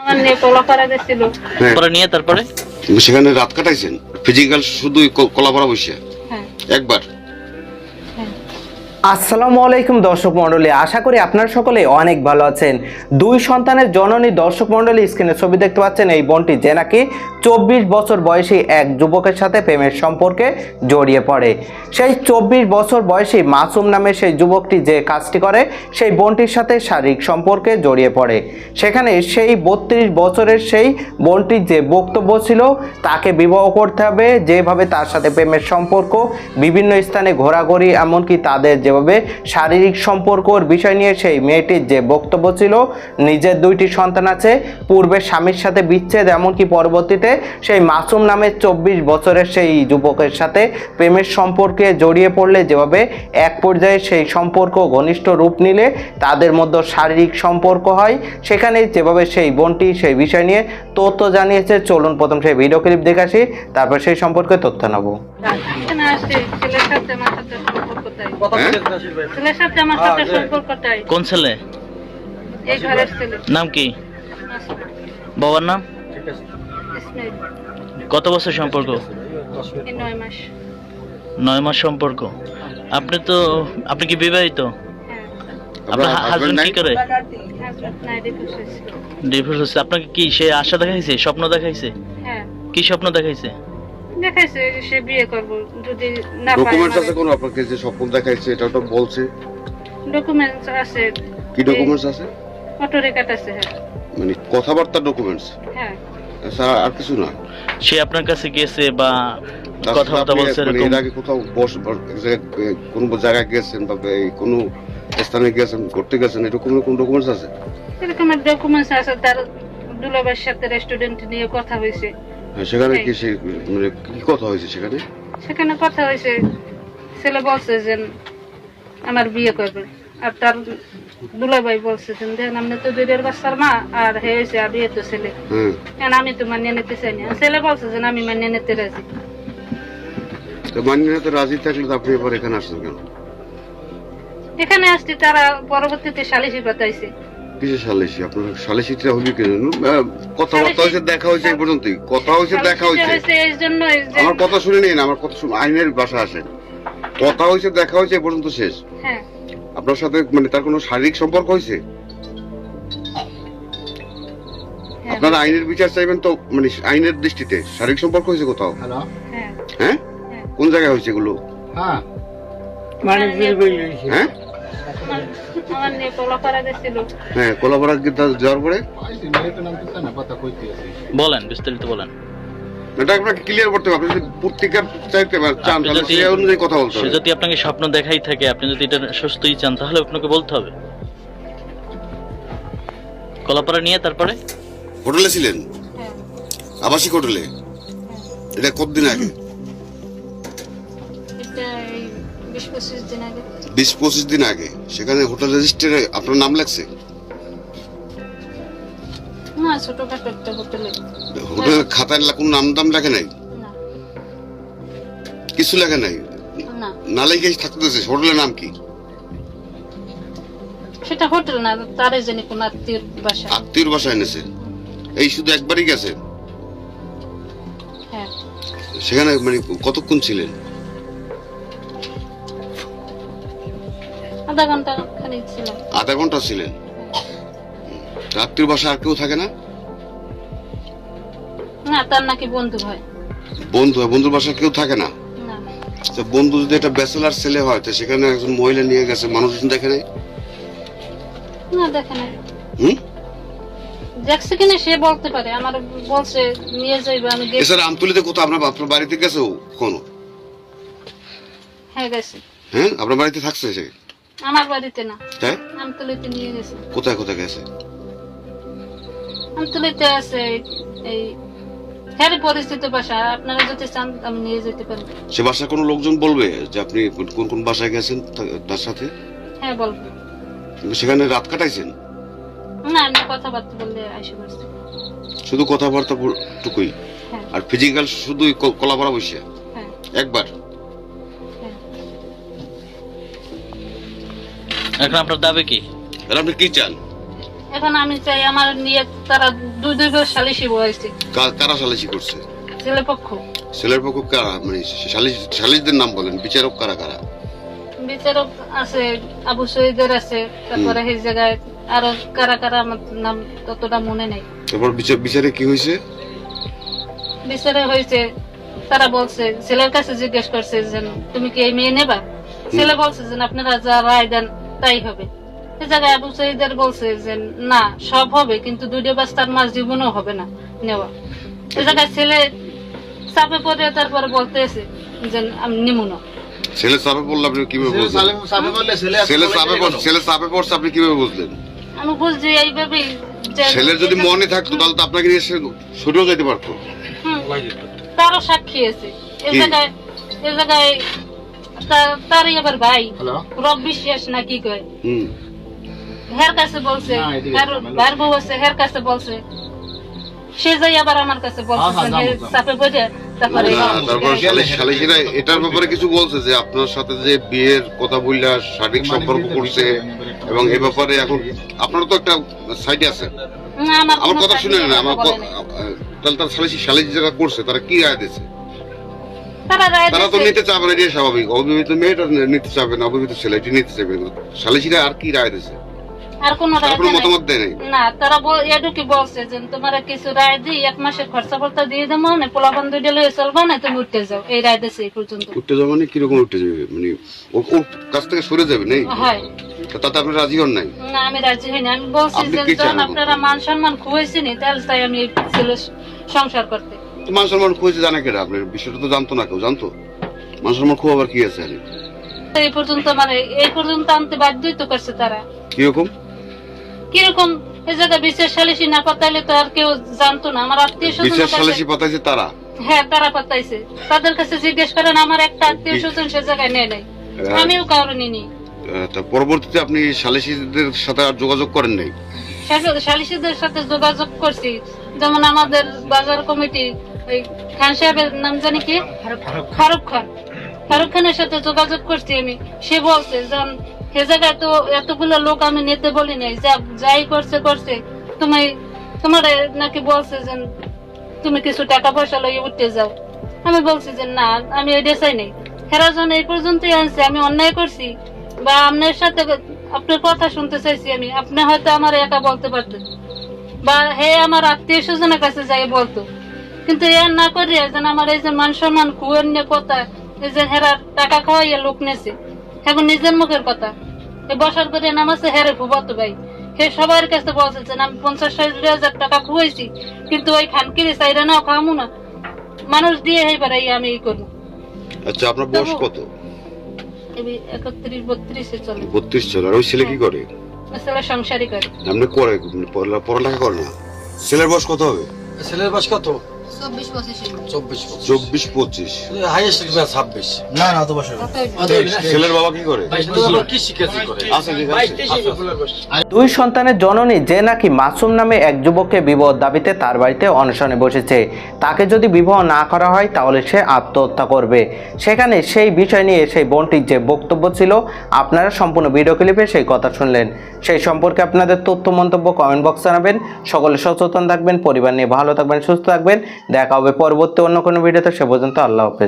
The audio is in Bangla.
আমার নিয়ে পোলা গেছিল। হ্যাঁ। পরে নিয়ে তারপরে? সেখানে রাত কাটাইছেন? ফিজিক্যাল শুধু ক- কলাপাড়া বসে। হ্যাঁ। একবার। হ্যাঁ। আসসালামু আলাইকুম দর্শক মণ্ডলী। আশা করি আপনারা সকলে অনেক ভালো আছেন। দুই সন্তানের জননী দর্শক মণ্ডলী স্ক্রিনে ছবি দেখতে পাচ্ছেন এই বোনটি যে নাকি চব্বিশ বছর বয়সী এক যুবকের সাথে প্রেমের সম্পর্কে জড়িয়ে পড়ে। সেই চব্বিশ বছর বয়সী মাসুম নামে সেই যুবকটি যে কাজটি করে, সেই বোনটির সাথে শারীরিক সম্পর্কে জড়িয়ে পড়ে। সেখানে সেই বত্রিশ বছরের সেই বোনটির যে বক্তব্য ছিল, তাকে বিবাহ করতে হবে। যেভাবে তার সাথে প্রেমের সম্পর্ক, বিভিন্ন স্থানে ঘোরাঘুরি, এমনকি তাদের যেভাবে শারীরিক সম্পর্কর বিষয় নিয়ে সেই মেয়েটির যে বক্তব্য ছিল, নিজের দুইটি সন্তান আছে, পূর্বে স্বামীর সাথে বিচ্ছেদ, এমনকি পরবর্তীতে সেই মাসুম নামের চব্বিশ বছরের সেই যুবকের সাথে প্রেমের সম্পর্কে জড়িয়ে পড়লে যেভাবে এক পর্যায়ে সেই সম্পর্ক ঘনিষ্ঠ রূপ নিলে তাদের মধ্যে শারীরিক সম্পর্ক হয়। সেখানে যেভাবে সেই বোনটি সেই বিষয় নিয়ে তথ্য জানিয়েছে। চলুন প্রথম সেই ভিডিও ক্লিপ দেখে আসি তারপর সেই সম্পর্কে তথ্য নেব। হ্যাঁ? তাই। কোন ছেলে? এই ঘরের ছেলে। নাম কি? বাবার নাম? কত বছর সম্পর্ক? নয় মাস। নয় মাস সম্পর্ক। আপনি তো আপনি কি বিবাহিত? হ্যাঁ। আপনার আপনার হাজবেন্ড কি করে? ডিভোর্স হচ্ছে আপনাকে কি সে আশা দেখাইছে? স্বপ্ন দেখাইছে? হ্যাঁ। কি স্বপ্ন দেখাইছে? দেখাইছে সে বিয়ে করব যদি না ডকুমেন্টস আছে কোনো আপনাকে যে স্বপ্ন দেখাইছে এটা তো বলছে? ডকুমেন্টস আছে। কি ডকুমেন্টস আছে? অটো রেকর্ড আছে হ্যাঁ। মানে কথাবার্তা ডকুমেন্টস হ্যাঁ। স্যার আর কিছু না। সে আপনার কাছে গেছে বা কথাবার্তা বলছে মানে এরকম? এর আগে কোথাও বস কোনো জায়গায় গেছেন বা কোনো স্থানে গেছেন ঘুরতে গেছেন এরকম কোন ডকুমেন্টস আছে? এরকম ডকুমেন্টস আছে তার দুলাভাইয়ের সাথে রেস্টুরেন্ট নিয়ে কথা হয়েছে। হ্যাঁ, সেখানে। কি সে মানে কি কথা হয়েছে সেখানে? সেখানে কথা হয়েছে। ছেলে বলছে যে আমার বিয়ে করবে। আর তার দুলাভাই বলছে যে আপনি তো দুইটার বাচ্চার মা আর হে হয়েছে আর তো ছেলে। কেন আমি তো মানিয়ে নিতে চাই না? ছেলে আমি মানিয়ে নিতে রাজি। তো মানিয়ে তো রাজি থাকলে তো আপনি এবার এখানে আসছেন কেন? এখানে আসছি তারা পরবর্তীতে সালিশি পাতাইছে কিসে সালিশি? আপনার সালিশিটা হবি কেন কথাবার্তা হয়েছে দেখা হয়েছে এই পর্যন্তই। কথা হয়েছে দেখা হয়েছে। হয়েছে এই জন্য আমার কথা শুনে নিন আমার কথা শুনে আইনের ভাষা আসেন কথা হয়েছে দেখা হয়েছে এ পর্যন্ত শেষ। হ্যাঁ। আপনার সাথে মানে তার কোনো শারীরিক সম্পর্ক হয়েছে? হ্যাঁ। আপনারা আইনের বিচার চাইবেন তো মানে আইনের দৃষ্টিতে শারীরিক সম্পর্ক হয়েছে কোথাও? হ্যাঁ। হ্যাঁ? হ্যাঁ। কোন জায়গায় হয়েছে এগুলো? হ্যাঁ। হ্যাঁ? হ্যাঁ কোলাপাড়া যাওয়ার পরে? বলেন বিস্তারিত বলেন। এটা আপনাকে ক্লিয়ার করতে হবে আপনি যদি পত্রিকার চাইতে চান তাহলে সেই অনুযায়ী কথা বলতে সে হবে। যদি আপনাকে স্বপ্ন দেখাই থাকে আপনি যদি এটা সুস্থই চান তাহলে আপনাকে বলতে হবে। কলাপাড়া নিয়ে তারপরে? হোটেলে ছিলেন? হ্যাঁ। আবাসিক হোটেলে? এটা কতদিন আগে? বিশ পঁচিশ দিন আগে। সেখানে হোটেল রেজিস্ট্রারে আপনার নাম লাগছে? না ছোটখাটো একটা হোটেলে। খাতায় কোনো নাম দাম লেখে নাই? কিছু লেখে নাই? না। না লেখে থাকতেছে হোটেলের নাম কি? সেটা হোটেল না তারে জানি কোন আত্মীয় বাসা আত্মীয়র বাসায় এনেছে? এই শুধু একবারই গেছে? হ্যাঁ। সেখানে মানে কতক্ষণ ছিলেন? আধা ঘণ্টা ছিলাম। আধা ঘণ্টা ছিলেন? আত্মীয় বাসা আর কেউ থাকে না? না তার নাকি বন্ধু হয়। বন্ধু বন্ধুর বাসায় কেউ থাকে না? বন্ধু যদি একটা ব্যাচেলার ছেলে হয় তো সেখানে একজন মহিলা নিয়ে গেছে মানুষজন দেখে নাই? না দেখে নাই। হুম? দেখছে কিনা সে বলতে পারে। আমার বলছে নিয়ে যাইবে আমি গেছি। এছাড়া আমতুলিতে কোথাও আপনার আপনার বাড়িতে গেছে কোনো হ্যাঁ গেছি। হ্যাঁ? আপনার বাড়িতে থাকছে সে? আমার বাড়িতে না। আমতলিতে নিয়ে গেছে। কোথায় কোথায় গেছে? আমতলিতে আছে এই হ্যাঁ পরিস্থিত বাসা আপনারা যদি চান আমি নিয়ে যেতে পারি। সে বাসায় কোনো লোকজন বলবে যে আপনি কোন কোন বাসায় গেছেন তার সাথে? হ্যাঁ বলব। সেখানে রাত কাটাইছেন? না আমি কথাবার্তা বললে আসে পারছি। শুধু কথাবার্তা টুকুই? হ্যাঁ। আর ফিজিক্যাল শুধুই ক- কলাপাড়া বসে হ্যাঁ। একবার? হ্যাঁ। এখন আপনার দাবি কি? আপনি কি চান? এখন আমি চাই আমার নিয়ে তারা দুই দুই বছর সালিশি বয়েছে কারা সালিশি করছে? ছেলে পক্ষ। ছেলের পক্ষ কারা? মানে সালিশ সালিশদের নাম বলেন বিচারক কারা কারা? বিচারক আছে আবু সৈদের আছে তারপরে সেই জায়গায় আরও কারা কারা আমার নাম ততটা মনে নেই। তারপর বিচার বিচারে কি হয়েছে? বিচারে হয়েছে তারা বলছে ছেলের কাছে জিজ্ঞেস করছে যে তুমি কি এই মেয়ে নেবা? ছেলে বলছে যে আপনারা যা রায় দেন তাই হবে। সে জায়গায় আবু সৈদের বলছে যে না সব হবে কিন্তু দুইটা বাস্তার মাস জীবনও হবে না নেওয়া সে জায়গায় ছেলে চাপে পড়ে তারপরে বলতেছে যে আমি নিমু না। ছেলে চাপে পড়লে আপনি কীভাবে বুঝলেন? ছেলে চাপে পড়- ছেলে চাপে পড়ছে আপনি কীভাবে বুঝলেন? আমি বুঝছি এইভাবেই ছেলের যদি মনে থাকতো তাহলে তো আপনাকে নিয়ে ছুটেও যেতে পারতো। তারও সাক্ষী আছে। এ? জায়গায় এ জায়গায় তারই আবার ভাই। রব বিশ্বাস না কি কয়? হুম। হের কাছে বলছে বউ আছে হের কাছে বলছে। সে যাই আবার আমার কাছে বলছে চাপে তারপরে সালিশিরা এটার ব্যাপারে কিছু বলছে যে আপনার সাথে যে বিয়ের কথা বললা শারীরিক সম্পর্ক করছে এবং এ ব্যাপারে এখন আপনারা তো একটা সাইডে আছে আমার কথা শুনে না আমার। তাহলে তার যারা করছে তারা কি রায় দিয়েছে? তারা তো নিতে চাবে না এটাই স্বাভাবিক। অবিবাহিত মেয়েটা নিতে চাবে না অবিবাহিত ছেলেটি নিতে চাবে না। সালিশিরা আর কি রায় দিয়েছে? আর কোনো মতামত দেয় নাই? না তারা এটুকি বলছে যে তোমার কিছু রায় দিই এক মাসের খরচা ফরচা দিয়ে দেবো না পোলা বন্ধু দিলে চলবো না তুমি উঠতে যাও। এই রায় দিয়েছে এই পর্যন্ত। উঠতে যাবে মানে কীরকম উঠতে যাবে? মানে ওর কাছ থেকে সরে যাবে নেই হয়। তাতে আপনি রাজি হন নাই? না আমি রাজি হইনি আমি বলছি যে যখন আপনারা মান সম্মান খুঁয়েছিনি তাহলে তাই আমি ছেলে সংসার করতে। মান সম্মান খুঁজে জানা কেটা আপনার বিষয়টা তো জানতো না কেউ জানতো? মান সম্মান খুব আবার কি আছে? এই পর্যন্ত মানে এই পর্যন্ত আনতে বাধ্যই তো করছে তারা। কীরকম? কীরকম এই জায়গায় বিশেষ সালিশি না পাতাইলে তো আর কেউ জানতো না। আমার আত্মীয় স্বজন সালিশি পাঠাইছে তারা? হ্যাঁ তারা পাতাইছে। তাদের কাছে জিজ্ঞেস করেন আমার একটা আত্মীয় স্বজন সে জায়গায় নেয় নাই? হ্যাঁ। আমিও কারও নিনি পরবর্তীতে আপনি সালিশিদের সাথে আর যোগাযোগ করেন নাই? সালিশিদের সাথে যোগাযোগ করছি। যেমন আমাদের বাজার কমিটি ওই খান সাহেবের নাম জানি কি? ফারুক খান। ফারুক খানের সাথে যোগাযোগ করছি আমি। সে বলছে যেমন সে জায়গায় তো এতগুলো লোক আমি নিতে বলি নাই যা, যাই করছে করছে। তুমি, তোমার নাকি বলছে যে, তুমি কিছু টাকা পয়সা লইয়ে উঠতে যাও। আমি বলছি যে, না, আমি এটা চাই নাই। হেরা জন এই পর্যন্তই আনছে, আমি অন্যায় করছি। বা আপনার সাথে আপনার কথা শুনতে চাইছি আমি, আপনি হয়তো আমার একা বলতে পারতেন। বা হে আমার আত্মীয় স্বজনের কাছে যাই বলতো। কিন্তু এ না করিয়া যেন আমার এই যে মান সম্মান, কুয়ের নিয়ে কথা, এই যে হেরা টাকা খাওয়াইয়া লোক নেছে এখন নিজের মুখের কথা। বসার করে নামাছে হেরে ভুবত ভাই। হে সবার কাছে বলছে আমি পঞ্চাশ ষাট হাজার টাকা খুয়াইছি কিন্তু ওই খানকিরে চাইরা না খামু না। মানুষ দিয়ে হেই পারে আমি এই করব আচ্ছা আপনার বয়স কত? এই একত্রিশ বত্রিশে চলে। বত্রিশ ছিল আর ওই ছেলে কি করে? আসলে সংসারই করে। আপনি করে পড়ালেখা করে না? ছেলের বয়স কত হবে? ছেলের বয়স কত? চব্বিশ পঁচিশ হাইয়েস্ট ছাব্বিশ। না না বছর। ছেলের বাবা কি করে? দুই সন্তানের জননী যে নাকি মাসুম নামে এক যুবককে বিবাহ দাবিতে তার বাড়িতে অনশনে বসেছে। তাকে যদি বিবাহ না করা হয় তাহলে সে আত্মহত্যা করবে। সেখানে সেই বিষয় নিয়ে সেই বোনটির যে বক্তব্য ছিল আপনারা সম্পূর্ণ ভিডিও ক্লিপে সেই কথা শুনলেন। সেই সম্পর্কে আপনাদের তথ্য মন্তব্য কমেন্ট বক্স জানাবেন। সকলে সচেতন থাকবেন পরিবার নিয়ে ভালো থাকবেন সুস্থ থাকবেন। দেখা হবে পরবর্তী অন্য কোনো ভিডিওতে সে পর্যন্ত আল্লাহ হাফেজ।